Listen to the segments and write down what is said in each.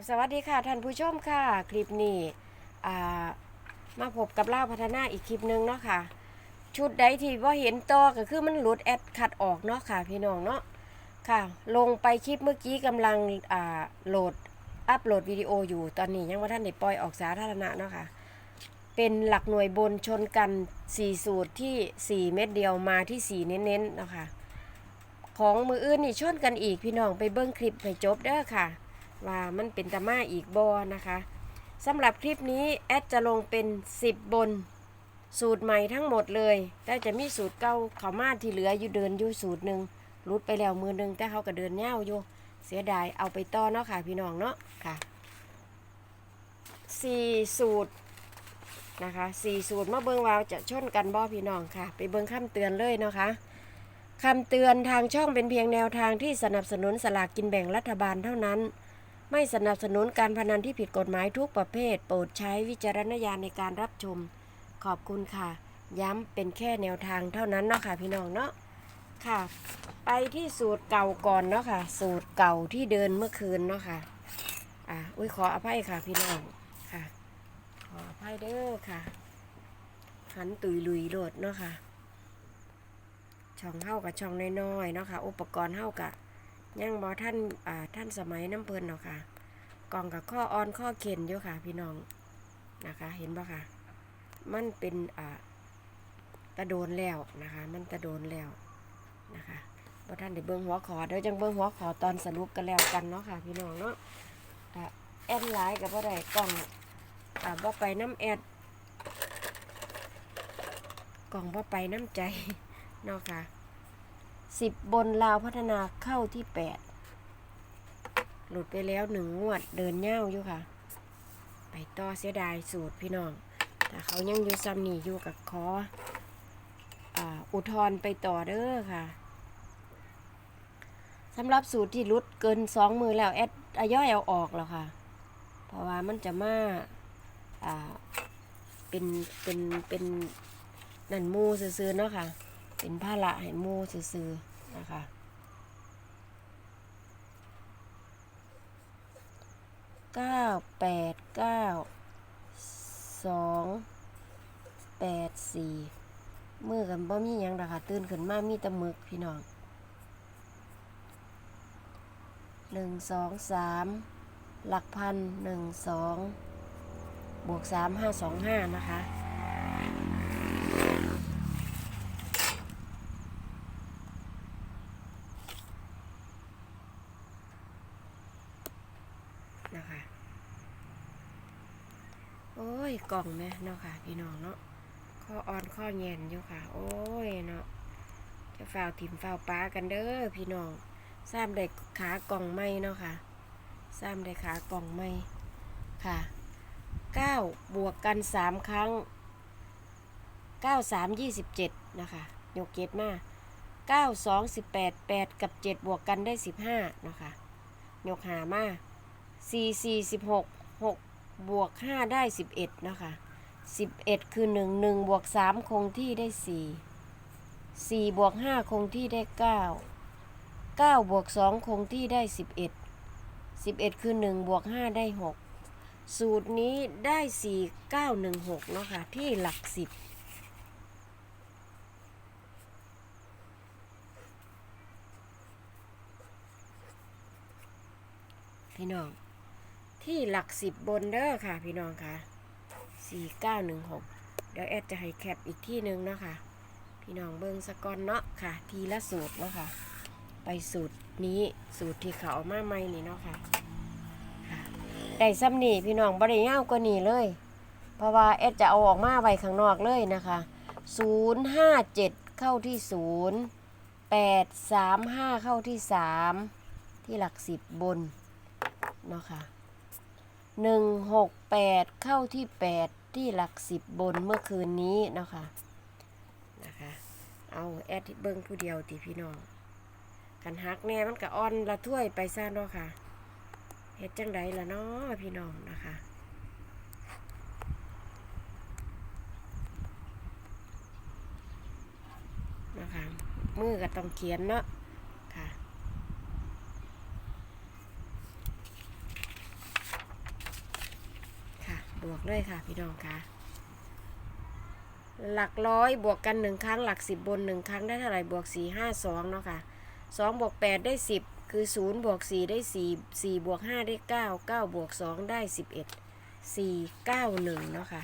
บสวัสดีค่ะท่านผู้ชมค่ะ คลิปนี้มาพบกับเล่าพัฒนาอีกคลิปหนึงเนาะค่ะ ชุดใดที่ว่าเห็นต่อก็คือมันหลุดแอดขัดออกเนาะค่ะพี่น้องเนาะค่ะ ลงไปคลิปเมื่อกี้กำลังโหลดอัปโหลดวิดีโออยู่ตอนนี้ยังว่าท่านได้ปล่อยออกสาธารณะเนาะค่ะ เป็นหลักหน่วยบนชนกัน 4 สูตรที่ 4 เม็ดเดียวมาที่ 4 เน้นๆเนาะค่ะของมืออื่นนี่ชนกันอีกพี่น้องไปเบิ้งคลิปให้จบเด้อค่ะ ว่ามันเป็นตามาอีกบอนะคะสำหรับคลิปนี้แอดจะลงเป็น 10 บน สูตรใหม่ทั้งหมดเลย แต่จะมีสูตรเก่าเขามาที่เหลืออยู่เดินอยู่สูตรหนึ่งรุดไปแล้วมือหนึ่งแต่เขาก็เดินเง่าวอยู่เสียดายเอาไปต่อเนาะค่ะพี่น้องเนาะค่ะสี่สูตรนะคะสี่สูตรมาเบิงว่าจะชนกันบ่พี่น้องค่ะ ไปเบิงคำเตือนเลยเนาะคะคำเตือนทางช่องเป็นเพียงแนวทางที่สนับสนุนสลากกินแบ่งรัฐบาลเท่านั้น ไม่สนับสนุนการพนันที่ผิดกฎหมายทุกประเภท โปรดใช้วิจารณญาณในการรับชม ขอบคุณค่ะ ย้ำเป็นแค่แนวทางเท่านั้นเนาะค่ะพี่น้องเนาะค่ะ ไปที่สูตรเก่าก่อนเนาะค่ะ สูตรเก่าที่เดินเมื่อคืนเนาะค่ะอะอุ้ยขออภัยค่ะพี่น้องค่ะ ขออภัยเด้อค่ะหันตุยลุยโหลดเนาะค่ะช่องเฮากับช่องน้อยๆเนาะค่ะ อุปกรณ์เฮากับ ยังบอท่านอ่าท่านสมัยน้ำเพลินเนาะค่ะกล่องกับข้อออนข้อเข็นอยู่ค่ะ พี่น้องนะคะ เห็นปะค่ะ มันเป็นอ่าตะโดนแล้วนะคะ มันตะโดนแล้วนะคะบอท่านได้เบิ้งหัวขอเดี๋ยวจังเบิ้งหัวขอตอนสรุปกันแล้วกันเนาะค่ะ พี่น้องเนาะอะแอดไลน์กับบ่ได้กล่องอ่าบ่ไปน้ำแอดกล่องบ่ไปน้ำใจเนาะค่ะ สิบบนลาวพัฒนาเข้าที่แปดหลุดไปแล้วหนึ่งงวดเดินเง่าอยู่ค่ะ ไปต่อเสียดายสูตรพี่น้องแต่เขายังอยู่ซ้ำนี่อยู่กับคออุทธรไปต่อเด้อค่ะสำหรับสูตรที่รุดเกินสองมือแล้วแอดอาย่อยเอาออกแล้วค่ะ เพราะว่ามันจะมาเป็นเป็นเป็นนันมูซื่อๆเนาะค่ะ เป็นผ้าละให้หมูซื่อๆ นะคะ เก้าแปดเก้าสองแปดสี่มือกันบ่มียังดอกค่ะตื่นขึ้นมามีตะมึกพี่น้องหนึ่งสองสามหลักพันหนึ่งสองบวกสามห้าสองห้านะคะ นะคะโอ้ยกล่องแม่เนาะค่ะ พี่น้องเนาะข้ออ่อนข้อแงนอยู่ค่ะ โอ้ยเนาะจะฝ่าวถิ่มฝ่าวปลากันเด้อพี่น้องซ้ำได้ขากล่องไม้เนาะค่ะซ้ำได้ขากล่องไม้ค่ะเก้าบวกกันสามครั้งเก้าสามยี่สิบเจ็ดนะคะยกเกตมาเก้าสองสิบแปดแปดกับเจ็ดบวกกันได้สิบห้าเนาะค่ะยกหามา สี่สี่สิบหกหกบวกห้าได้สิบเอ็ดนะคะสิบเอ็ดคือหนึ่งหนึ่งบวกสามคงที่ได้สี่สี่บวกห้าคงที่ได้เก้าเก้าบวกสองคงที่ได้สิบเอ็ดสิบเอ็ดคือหนึ่งบวกห้าได้หกสูตรนี้ได้สี่เก้าหนึ่งหกเนาะค่ะที่หลักสิบพี่น้อง ที่หลักสิบบนเด้อค่ะ พี่น้องค่ะสี่เก้าหนึ่งหกเดี๋ยวแอดจะให้แคปอีกที่หนึ่งเนาะค่ะ พี่น้องเบิ้งสกอนเนาะค่ะ ทีละสูตรเนาะค่ะ ไปสูตรนี้สูตรที่เขาเอามาใหม่นี่เนาะค่ะได้ซ้ำนี่พี่น้องบริเงาวกว่านี่เลย เพราะว่าแอดจะเอาออกมาไว้ข้างนอกเลยนะคะศูนย์ห้าเจ็ดเข้าที่ศูนย์แปดสามห้าเข้าที่สามที่หลักสิบบนเนาะค่ะ หนึ่งหกแปดเข้าที่แปดที่หลักสิบบนเมื่อคืนนี้นะคะ นะคะ เอาแอดเบิ้งผู้เดียวตีพี่น้องกันฮักแน่มันก็อ่อนละถ้วยไปซะเนาะค่ะเฮ็ดจังไดล่ะเนาะพี่น้องนะคะนะคะมือก็ต้องเขียนเนาะ บ วกเลยค่ะ พี่น้องคะหลักร้อยบวกกันหนึ่งครั้งหลักสิบบนหนึ่งครั้งได้เท่าไหร่บวกสี่ห้าสองเนาะค่ะสองบวกแปดได้สิบคือศูนย์บวกสี่ได้สี่สี่บวกห้าได้เก้าเก้าบวกสองได้สิบเอ็ดสี่เก้าหนึ่งเนาะค่ะ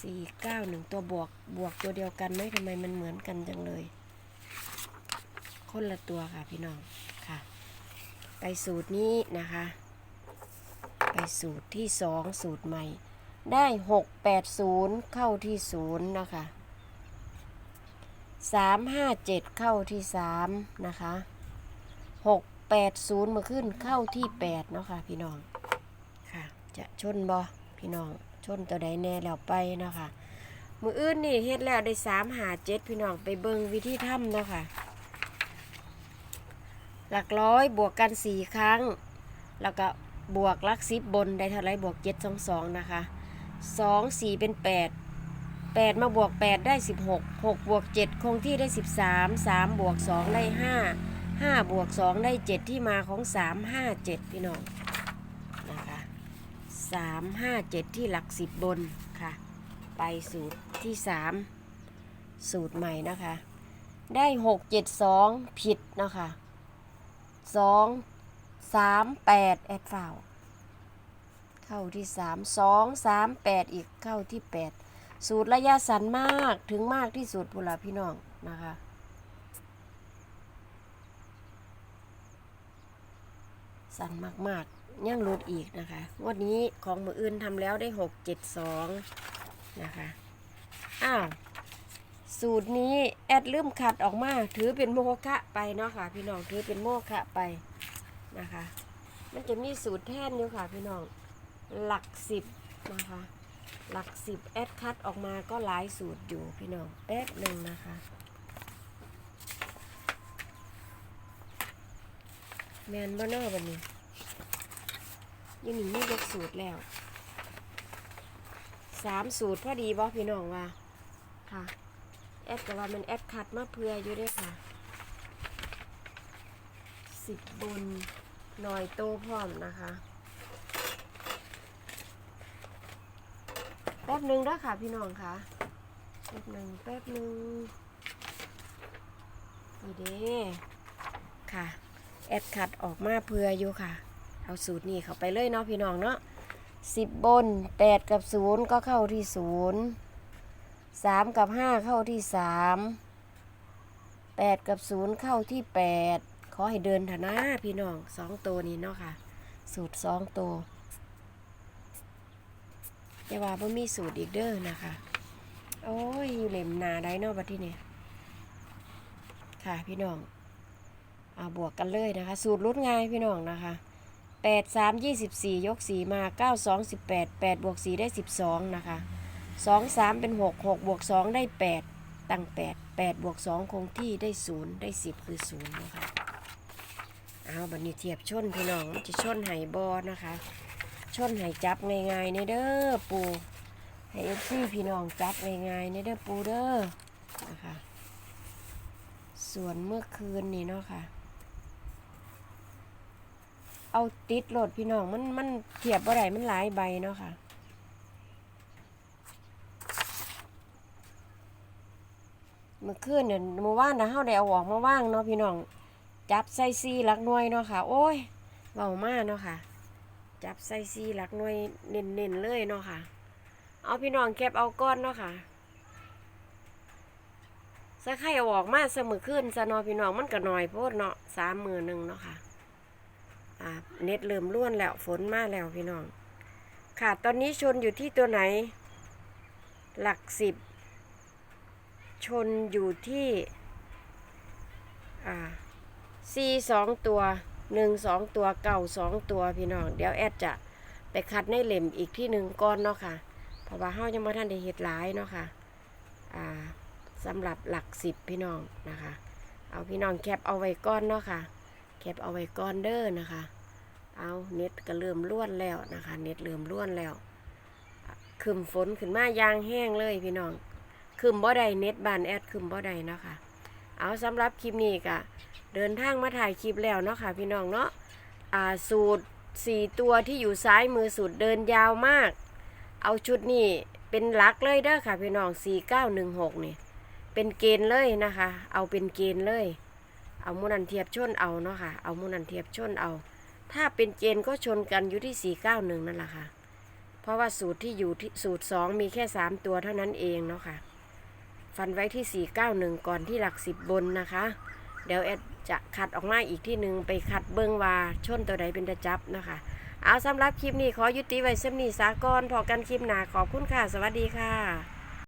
สี่เก้าหนึ่งตัวบวกบวกตัวเดียวกันไหมทำไมมันเหมือนกันจังเลย คนละตัวค่ะพี่น้องค่ะ ไปสูตรนี้นะคะ สูตรที่สองสูตรใหม่ ได้หกแปดศูนย์เข้าที่ศูนย์นะคะสามห้าเจ็ดเข้าที่สามนะคะหกแปดศูนย์มาขึ้นเข้าที่แปดเนาะค่ะพี่น้องค่ะ จะชนบอพี่น้องชนตัวใดแน่แล้วไปเนาะคะมืออื่นนี่เฮ็ดแล้วได้สามหาเจ็ดพี่น้องไปเบิงวิธีทำเนาะค่ะหลักร้อยบวกกันสี่ครั้ง แล้วก็ บวกลักสิบบนได้เท่าไรบวกเจ็ดสองสองนะคะสองสี่เป็นแปดแปดมาบวกแปดได้สิบหกหกบวกเจ็ดคงที่ได้สิบสามสามบวกสองได้ห้าห้าบวกสองได้เจ็ดที่มาของสามห้าเจ็ดพี่น้องนะคะสามห้าเจ็ดที่หลักสิบบนค่ะ ไปสูตรที่สามสูตรใหม่นะคะ ได้หกเจ็ดสองผิดนะคะสอง สามแปดแอดฟาวเข้าที่สามสองสามแปดอีกเข้าที่แปดสูตรระยะสั้นมากถึงมากที่สุดบุรพี่น้องนะคะสั้นมากๆยังลดอีกนะคะงวันนี้ของมืออื่นทำแล้วได้หกเจ็ดสองนะคะอ้าวสูตรนี้แอดลืมขัดออกมา ถือเป็นโมฆะไปเนาะค่ะ พี่น้องถือเป็นโมฆะไป นะคะ มันจะมีสูตรแท่นอยู่ค่ะพี่น้อง หลักสิบนะคะ หลักสิบแอดคัดออกมาก็หลายสูตรอยู่พี่น้องแป๊บหนึ่งนะคะแมนบอเนอร์บันนี้ยังมีนี่เล็กสูตรแล้วสามสูตรพอดีบอพี่น้องว่าค่ะแอดแต่ว่ามันแอดคัดมาเพื่ออยู่ด้วยค่ะสิบบน หน่อยโตพร้อมนะคะแป๊บหนึ่งแล้วยค่ะพี่น้องค่ะแป๊บหนึ่งแป๊บหนึ่งนี่เด้ค่ะ แอดคัดออกมาเพื่ออยู่ค่ะ เอาสูตรนี้เข้าไปเลยเนาะพี่น้องเนาะสิบบนแปดกับศูนย์ก็เข้าที่ศูนย์สามกับห้าเข้าที่สามแปดกับศูนย์เข้าที่แปด ขอให้เดินเถอะนะพี่น้องสองตัวนี้เนาะค่ะ สูตรสองตัวอย่าว่าบ่มีสูตรอีกเด้อนะคะ โอ้ยเหล่มนาได้เนาะบัดที่นี่ค่ะพี่น้องเอาบวกกันเลยนะคะ สูตรลดง่ายพี่น้องนะคะแปดสามยี่สิบสี่ยกสี่มาเก้าสองสิบแปดแปดบวกสี่ได้สิบสองนะคะสองสามเป็นหกหกบวกสองได้แปดตั้งแปดแปดบวกสองคงที่ได้ศูนย์ได้สิบคือศูนย์นะคะ เอาบันนี้เทียบชนพี่น้องจะชนไห่บอนะคะ ชนไห่จับง่ายๆในเด้อปูให้เอฟซีพี่น้องจับง่ายๆในเด้อปูเด้อนะคะส่วนเมื่อคืนนี่เนาะค่ะ เอาติดโหลดพี่น้องมันมันเทียบบ่ได้มันหลายใบเนาะค่ะเมื่อคืนเนี่ยเมื่อวานนะเฮาได้เอาออกมาว่างเนาะพี่น้อง จับใส่ซีหลักหน่วยเนาะค่ะ โอ้ยเบามากเนาะค่ะ จับใส่ซีหลักหน่วยเน้นๆเลยเนาะค่ะ เอาพี่น้องแคบเอาก้อนเนาะค่ะสักไข่ออกมาเสมอขึ้นซะนาะพี่น้องมันก็หน่อยโพดเนาะสามมือหนึ่งเนาะค่ะอ่าเน็ตเริ่มล้วนแล้วฝนมาแล้วพี่น้อง ค่ะตอนนี้ชนอยู่ที่ตัวไหน หลักสิบ ชนอยู่ที่ อ่า ซีสองตัวหนึ่งสองตัวเก่าสองตัวพี่น้อง เดี๋ยวแอดจะไปคัดในเหล่มอีกที่หนึ่งก้อนเนาะค่ะ เพราะว่าเฮายังไม่ทันได้เห็ดหลายเนาะค่ะอ่าสำหรับหลักสิบพี่น้องนะคะ เอาพี่น้องแคปเอาไว้ก้อนเนาะค่ะ แคปเอาไว้ก้อนเด้อนะคะ เอาเน็ตก็เริ่มล้วนแล้วนะคะ เน็ตเริ่มล้วนแล้วคืมฝนขึ้นมายางแห้งเลยพี่น้องคืมบ่ได้เน็ตบานแอดคืมบ่ได้เนาะค่ะ เอาสำหรับคลิปนี้ก็เดินทางมาถ่ายคลิปแล้วเนาะค่ะพี่น้องเนาะอ่าสูตรสี่ตัวที่อยู่ซ้ายมือสุดเดินยาวมาก เอาชุดนี้เป็นหลักเลยเด้อค่ะพี่น้องสี่เก้าหนึ่งหกนี่เป็นเกณฑ์เลยนะคะ เอาเป็นเกณฑ์เลย เอามุนันเทียบชนเอาเนาะค่ะ เอามุนันเทียบชนเอา ถ้าเป็นเกณฑ์ก็ชนกันอยู่ที่สี่เก้าหนึ่งนั่นแหละค่ะ เพราะว่าสูตรที่อยู่ที่สูตรสองมีแค่สามตัวเท่านั้นเองเนาะค่ะ ฟันไว้ที่ 491 ก่อนที่หลักสิบบนนะคะ เดี๋ยวแอดจะขัดออกมาอีกที่หนึ่งไปขัดเบิ้งว่าชนตัวใดเป็นตะจับนะคะ เอาสำหรับคลิปนี้ขอยุติไว้เส้นนี้สากอนพอกันคลิปหนาขอบคุณค่ะ สวัสดีค่ะ